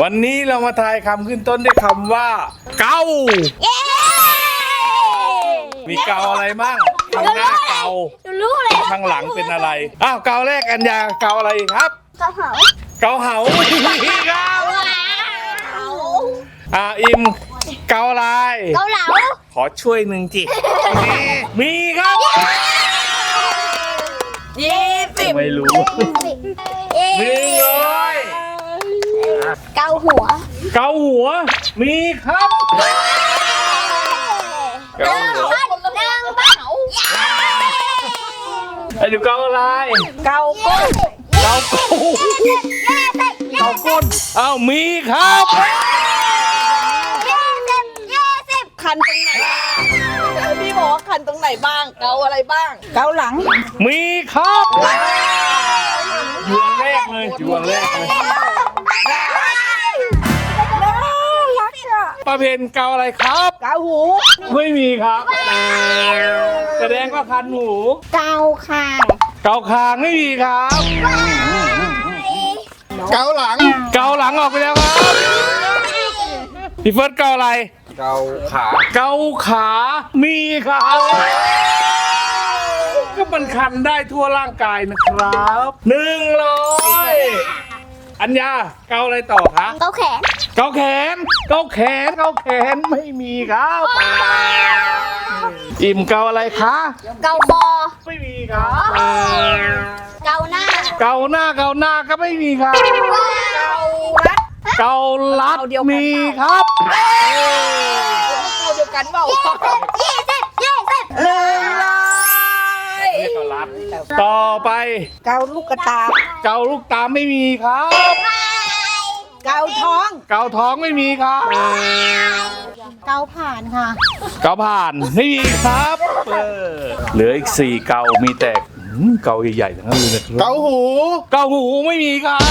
วันนี้เรามาทายคำขึ้นต้นด้วยคำว่า เกาเย้มีเกาอะไรมั่งข้างหน้าเกาหนูรู้เลยข้างหลังเป็นอะไร อ้าวเกาแรกอัญญาเกาอะไรครับกระเพราเกาเหามีครับเอาอ่าอิมเกาอะไรเกาเหลาขอช่วยหนึ่งจิมีครับยี่สิบไม่รู้เย้หนึ่งร้อย เกาหัวเกาหัว มีครับเกาหัวนางบ้าไอ้ดูเกาอะไรเกาก้นเกากูเกาก้นอ้าวมีครับคันตรงไหนพี่บอกว่าคันตรงไหนบ้าง เกาอะไรบ้าง เกาหลัง มีครับอยู่อันแรกเลยอยู่อันแรกเลย กอะป้าเพนเกาอะไรครับ เกาหู ไม่มีครับ แสดงว่าคันหู เกาคางเกาคางไม่มีครับ เกาหลัง เกาหลังออกไปแล้วครับพี่เฟิร์สเกาอะไร เกาขา เกาขามีครับก็มันคันได้ทั่วร่างกายนะครับหนึ่งร้อย อัญญาเกาอะไรต่อคะเกาแขนเกาแขนเกาแขนเกาแขนไม่มีครับ อิ่มเกาอะไรคะเกาคอไม่มีครับเกาหน้าเกาหน้าเกาหน้าก็ไม่มีครับเการัดเกาลัดเอาเดียวกันมีครับเกาเดียวกันเปล่ายี่สิบยี่สิบหนึ่งร้อยเรียกเกาลัด ต่อไป เกาลูกกระตา เกาลูกตามไม่มีครับ เกาท้อง เกาท้องไม่มีครับ เกาผ่านค่ะ เกาผ่านไม่มีครับเออเหลืออีกสี่เกามีแต่หืมเกาใหญ่ๆทั้งนั้นเลยนะครับเกาหู เกาหูไม่มีครับ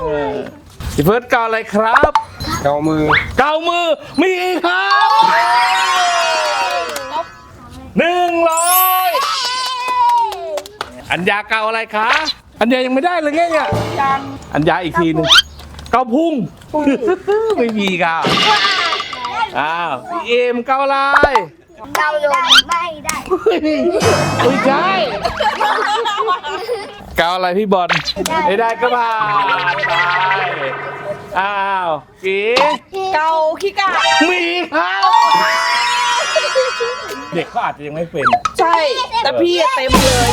เออพี่เฟิร์สเกาอะไรครับ เกามือ เกามือมีครับหนึ่งร้อย อัญญาเกาอะไรคะ อัญญายังไม่ได้เลยไงเนี่ยยังอัญญาอีกทีหนึงเกาพุงไม่มีครับอ้าวพี่เอ็มเกาอะไรเกาลมไม่ได้ไม่ใช่เกาอะไรพี่บอลไม่ได้ก็ผ่านไปอ้าวกีเกาขี้กามีครับ เด็กเขาอาจจะยังไม่เป็น ใช่ แต่พี่อะเต็มเลย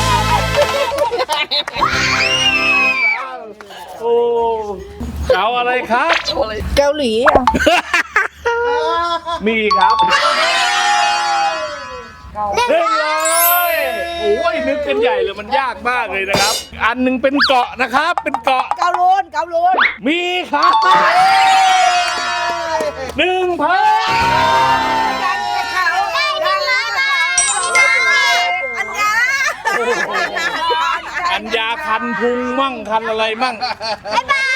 โอ้เกาอะไรครับ เกาหลีอะมีครับเรียบร้อยโอ้ยนึกกันใหญ่เลยมันยากมากเลยนะครับ อันหนึงเป็นเกาะนะครับ เป็นเกาะ เกาโลนเกาโลนมีครับหนึ่งพัน ยาคันพุงมั่งคันอะไรมั่ง บ๊ายบาย